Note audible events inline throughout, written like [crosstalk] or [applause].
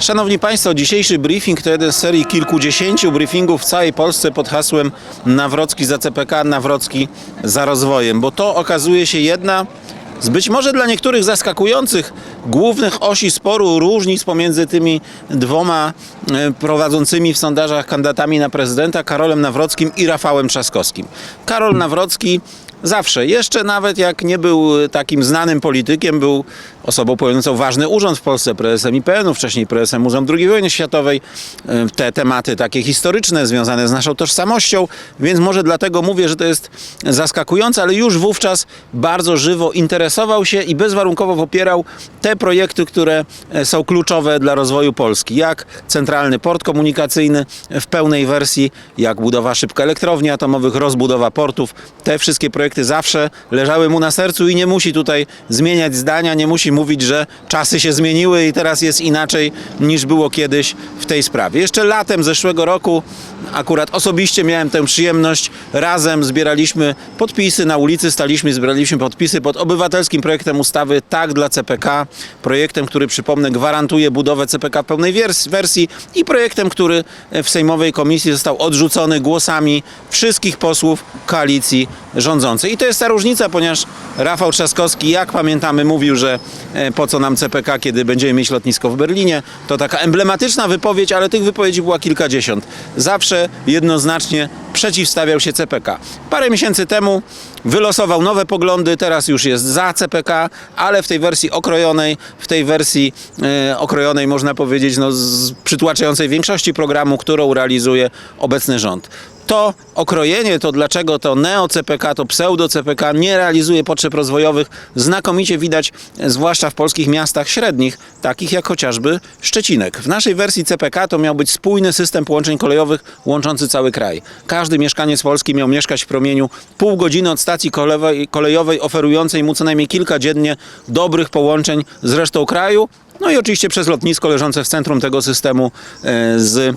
Szanowni Państwo, dzisiejszy briefing to jeden z serii kilkudziesięciu briefingów w całej Polsce pod hasłem Nawrocki za CPK, Nawrocki za rozwojem, bo to okazuje się jedna z być może dla niektórych zaskakujących głównych osi sporu, różnic pomiędzy tymi dwoma e, prowadzącymi w sondażach kandydatami na prezydenta, Karolem Nawrockim i Rafałem Trzaskowskim. Karol Nawrocki Zawsze, jeszcze nawet jak nie był takim znanym politykiem, był osobą pełniącą ważny urząd w Polsce, prezesem IPN-u, wcześniej prezesem Muzeum II Wojny Światowej. E, Te tematy takie historyczne, związane z naszą tożsamością, więc może dlatego mówię, że to jest zaskakujące, ale już wówczas bardzo żywo interesował się i bezwarunkowo popierał te projekty, które e, są kluczowe dla rozwoju Polski, jak Centralny Port Komunikacyjny w pełnej wersji, jak budowa szybko elektrowni atomowych, rozbudowa portów. Te wszystkie projekty zawsze leżały mu na sercu i nie musi tutaj zmieniać zdania, nie musi mówić, że czasy się zmieniły i teraz jest inaczej niż było kiedyś w tej sprawie. Jeszcze latem zeszłego roku akurat osobiście miałem tę przyjemność, razem zbieraliśmy podpisy na ulicy, staliśmy, zbieraliśmy podpisy pod obywatelskim projektem ustawy Tak dla CPK, projektem, który przypomnę gwarantuje budowę CPK w pełnej wersji i projektem, który w Sejmowej Komisji został odrzucony głosami wszystkich posłów koalicji rządzącej. I to jest ta różnica, ponieważ Rafał Trzaskowski, jak pamiętamy, mówił, że e, po co nam CPK, kiedy będziemy mieć lotnisko w Berlinie. To taka emblematyczna wypowiedź, ale tych wypowiedzi była kilkadziesiąt. Zawsze jednoznacznie przeciwstawiał się CPK. Parę miesięcy temu wylosował nowe poglądy, teraz już jest za CPK, ale w tej wersji okrojonej, w tej wersji e, okrojonej można powiedzieć no, z przytłaczającej większości programu, którą realizuje obecny rząd to okrojenie, to dlaczego to neo-CPK, to pseudo-CPK nie realizuje potrzeb rozwojowych, znakomicie widać, zwłaszcza w polskich miastach średnich, takich jak chociażby Szczecinek. W naszej wersji CPK to miał być spójny system połączeń kolejowych łączący cały kraj. Każdy mieszkaniec Polski miał mieszkać w promieniu pół godziny od stacji kolejowej, kolejowej oferującej mu co najmniej kilka dziennie dobrych połączeń z resztą kraju, no i oczywiście przez lotnisko leżące w centrum tego systemu e, z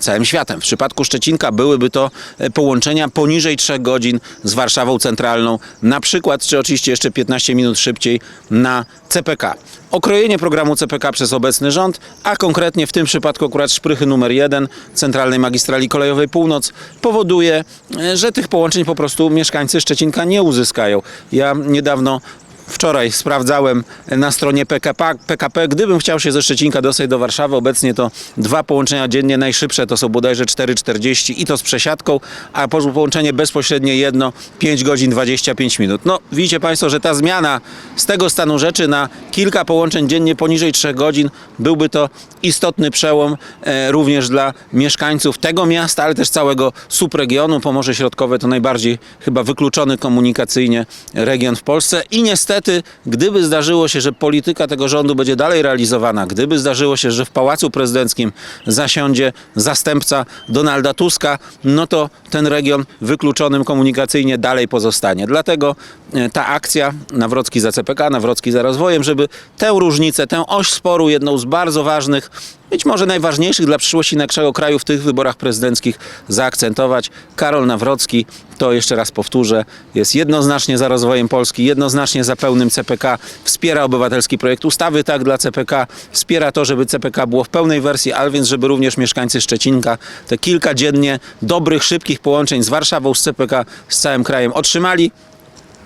całym światem. W przypadku Szczecinka byłyby to e, połączenia poniżej 3 godzin z Warszawą Centralną, na przykład, czy oczywiście jeszcze 15 minut szybciej na CPK. Okrojenie programu CPK przez obecny rząd, a konkretnie w tym przypadku akurat szprychy numer 1 Centralnej Magistrali Kolejowej Północ powoduje, e, że tych połączeń po prostu mieszkańcy Szczecinka nie uzyskają. Ja niedawno Wczoraj sprawdzałem na stronie PKP, PKP. Gdybym chciał się ze Szczecinka dostać do Warszawy, obecnie to dwa połączenia dziennie, najszybsze to są bodajże 4,40 i to z przesiadką, a po- połączenie bezpośrednie jedno 5 godzin 25 minut. No widzicie Państwo, że ta zmiana z tego stanu rzeczy na kilka połączeń dziennie poniżej 3 godzin byłby to istotny przełom e, również dla mieszkańców tego miasta, ale też całego subregionu. Pomorze Środkowe to najbardziej chyba wykluczony komunikacyjnie region w Polsce i niestety, gdyby zdarzyło się, że polityka tego rządu będzie dalej realizowana, gdyby zdarzyło się, że w Pałacu Prezydenckim zasiądzie zastępca Donalda Tuska, no to ten region wykluczonym komunikacyjnie dalej pozostanie. Dlatego e, ta akcja Nawrocki za CPK, Nawrocki za rozwojem, żeby tę różnicę, tę oś sporu, jedną z bardzo ważnych, być może najważniejszych dla przyszłości naszego kraju w tych wyborach prezydenckich zaakcentować. Karol Nawrocki, to jeszcze raz powtórzę, jest jednoznacznie za rozwojem Polski, jednoznacznie za pełnym CPK, wspiera obywatelski projekt ustawy tak dla CPK, wspiera to, żeby CPK było w pełnej wersji, ale więc żeby również mieszkańcy Szczecinka te kilka dziennie dobrych, szybkich połączeń z Warszawą, z CPK, z całym krajem otrzymali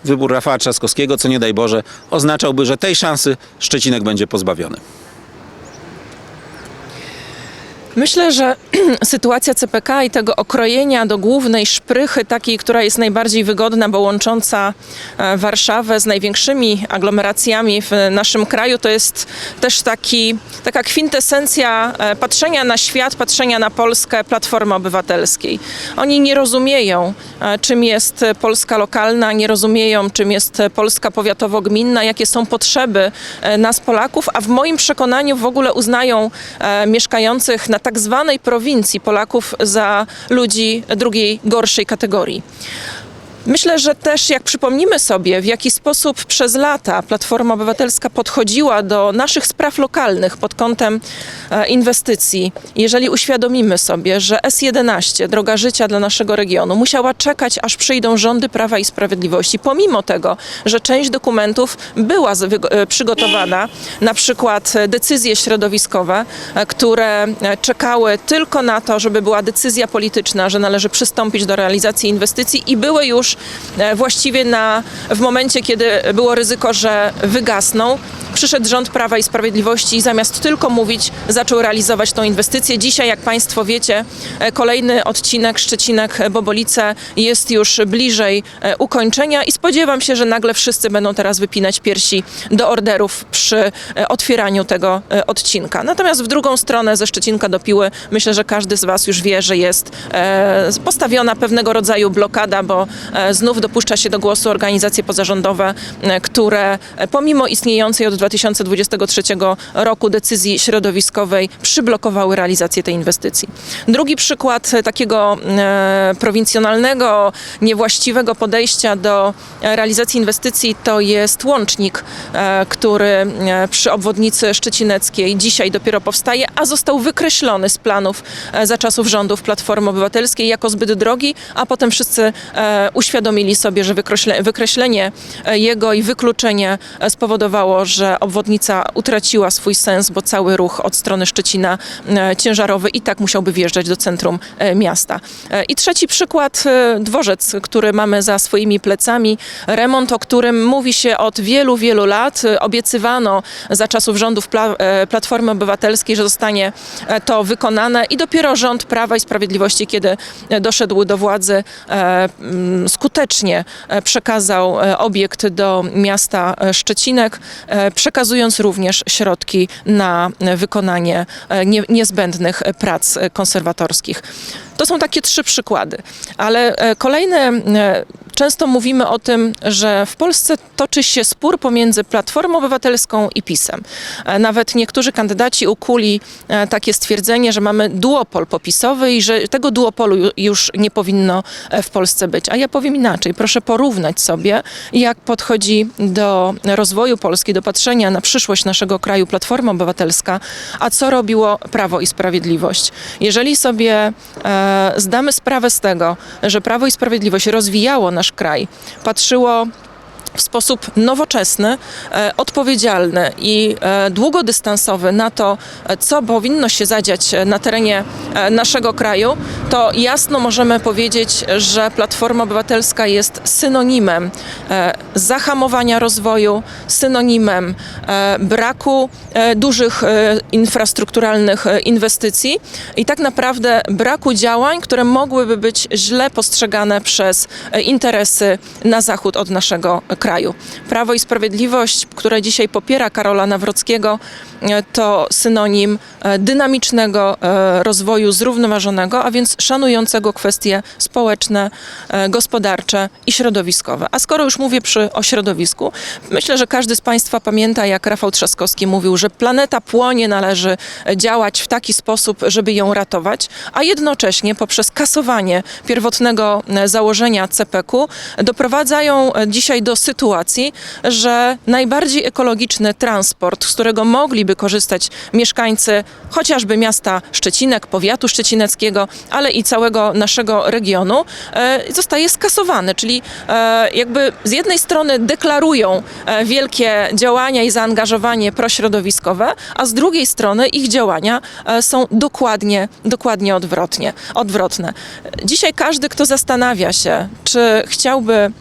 wybór Rafała Trzaskowskiego, co nie daj Boże, oznaczałby, że tej szansy Szczecinek będzie pozbawiony. Myślę, że [clears throat] sytuacja CPK i tego okrojenia do głównej szprychy, takiej, która jest najbardziej wygodna, bo łącząca e, Warszawę z największymi aglomeracjami w naszym kraju, to jest też taki, taka kwintesencja e, patrzenia na świat, patrzenia na Polskę Platformy Obywatelskiej. Oni nie rozumieją, e, czym jest Polska lokalna, nie rozumieją, czym jest Polska powiatowo-gminna, jakie są potrzeby nas Polaków, a w moim przekonaniu w ogóle uznają mieszkających na tak zwanej prowincji Polaków za ludzi drugiej, gorszej kategorii. Myślę, że też jak przypomnimy sobie, w jaki sposób przez lata Platforma Obywatelska podchodziła do naszych spraw lokalnych pod kątem e, inwestycji, jeżeli uświadomimy sobie, że S11, droga życia dla naszego regionu, musiała czekać, aż przyjdą rządy Prawa i Sprawiedliwości, pomimo tego, że część dokumentów była e, przygotowana, na przykład e, decyzje środowiskowe, które czekały tylko na to, żeby była decyzja polityczna, że należy przystąpić do realizacji inwestycji i były już e, właściwie na, w momencie, kiedy było ryzyko, że wygasną. Przyszedł rząd Prawa i Sprawiedliwości i zamiast tylko mówić, zaczął realizować tą inwestycję. Dzisiaj, jak Państwo wiecie, e, kolejny odcinek Szczecinek-Bobolice jest już bliżej e, ukończenia i spodziewam się, że nagle wszyscy będą teraz wypinać piersi do orderów przy e, otwieraniu tego e, odcinka. Natomiast w drugą stronę ze Szczecinka do Piły myślę, że każdy z Was już wie, że jest e, postawiona pewnego rodzaju blokada, bo e, znów dopuszcza się do głosu organizacje pozarządowe, e, które e, pomimo istniejącej od 2023 roku decyzji środowiskowej przyblokowały realizację tej inwestycji. Drugi przykład e, takiego prowincjonalnego, niewłaściwego podejścia do realizacji inwestycji to jest łącznik, który przy obwodnicy szczecineckiej dzisiaj dopiero powstaje, a został wykreślony z planów za czasów rządów Platformy Obywatelskiej jako zbyt drogi, a potem wszyscy e, uświadomili sobie, że wykreśle, wykreślenie e, jego i wykluczenie e, spowodowało, że obwodnica utraciła swój sens, bo cały ruch od strony Szczecina e, ciężarowy i tak musiałby wjeżdżać do centrum miasta. I trzeci przykład, dworzec, który mamy za swoimi plecami, remont, o którym mówi się od wielu, wielu lat. Obiecywano za czasów rządów Pla- Platformy Obywatelskiej, że zostanie to wykonane i dopiero rząd Prawa i Sprawiedliwości, kiedy doszedł do władzy, skutecznie e, przekazał e, obiekt do miasta e, Szczecinek, przekazując również środki na wykonanie nie- niezbędnych prac konserwatorskich. To są takie trzy przykłady, ale kolejne Często mówimy o tym, że w Polsce toczy się spór pomiędzy Platformą Obywatelską i PiSem. E, Nawet niektórzy kandydaci ukuli e, takie stwierdzenie, że mamy duopol popisowy i że tego duopolu ju- już nie powinno e, w Polsce być. A ja powiem inaczej. Proszę porównać sobie, jak podchodzi do rozwoju Polski, do patrzenia na przyszłość naszego kraju Platforma Obywatelska, a co robiło Prawo i Sprawiedliwość. Jeżeli sobie e, zdamy sprawę z tego, że Prawo i Sprawiedliwość rozwijało nasz kraj, patrzyło w sposób nowoczesny, e, odpowiedzialny i e, długodystansowy na to, e, co powinno się zadziać na terenie naszego kraju, to jasno możemy powiedzieć, że Platforma Obywatelska jest synonimem zahamowania rozwoju, synonimem braku dużych infrastrukturalnych inwestycji i tak naprawdę braku działań, które mogłyby być źle postrzegane przez interesy na zachód od naszego kraju. Prawo i Sprawiedliwość, które dzisiaj popiera Karola Nawrockiego, e, to synonim e, dynamicznego e, rozwoju zrównoważonego, a więc szanującego kwestie społeczne, gospodarcze i środowiskowe. A skoro już mówię przy, o środowisku, myślę, że każdy z Państwa pamięta, jak Rafał Trzaskowski mówił, że planeta płonie, należy działać w taki sposób, żeby ją ratować, a jednocześnie poprzez kasowanie pierwotnego założenia CPK doprowadzają dzisiaj do sytuacji, że najbardziej ekologiczny transport, z którego mogliby korzystać mieszkańcy chociażby miasta Szczecinek, powiatu szczecineckiego, ale i całego naszego regionu, e, zostaje skasowany. Czyli e, jakby z jednej strony deklarują e, wielkie działania i zaangażowanie prośrodowiskowe, a z drugiej strony ich działania są dokładnie, dokładnie odwrotnie, odwrotne. Dzisiaj każdy, kto zastanawia się, czy chciałby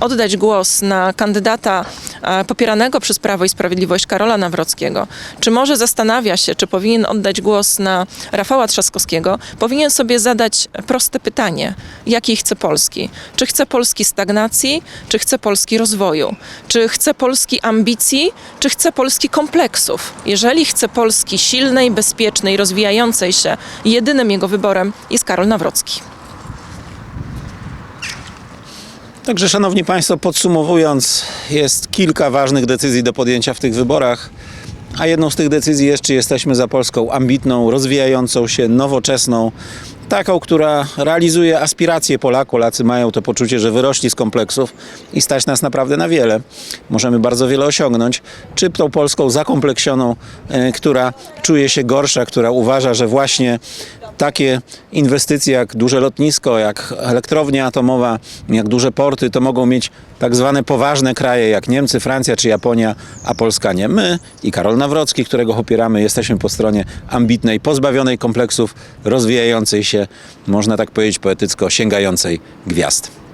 oddać głos na kandydata e, popieranego przez Prawo i Sprawiedliwość Karola Nawrockiego, czy może zastanawia się, czy powinien oddać głos na Rafała Trzaskowskiego, powinien sobie zadać proste pytanie: jakiej chce Polski? Czy chce Polski stagnacji, czy chce Polski rozwoju? Czy chce Polski ambicji, czy chce Polski kompleksów? Jeżeli chce Polski silnej, bezpiecznej, rozwijającej się, jedynym jego wyborem jest Karol Nawrocki. Także, szanowni państwo, podsumowując, jest kilka ważnych decyzji do podjęcia w tych wyborach. A jedną z tych decyzji jest, czy jesteśmy za Polską ambitną, rozwijającą się, nowoczesną taką, która realizuje aspiracje Polaków. Polacy mają to poczucie, że wyrośli z kompleksów i stać nas naprawdę na wiele. Możemy bardzo wiele osiągnąć. Czy tą Polską zakompleksioną, e, która czuje się gorsza, która uważa, że właśnie takie inwestycje jak duże lotnisko, jak elektrownia atomowa, jak duże porty, to mogą mieć tak zwane poważne kraje jak Niemcy, Francja czy Japonia, a Polska nie. My i Karol Nawrocki, którego popieramy, jesteśmy po stronie ambitnej, pozbawionej kompleksów, rozwijającej się, można tak powiedzieć poetycko, sięgającej gwiazd.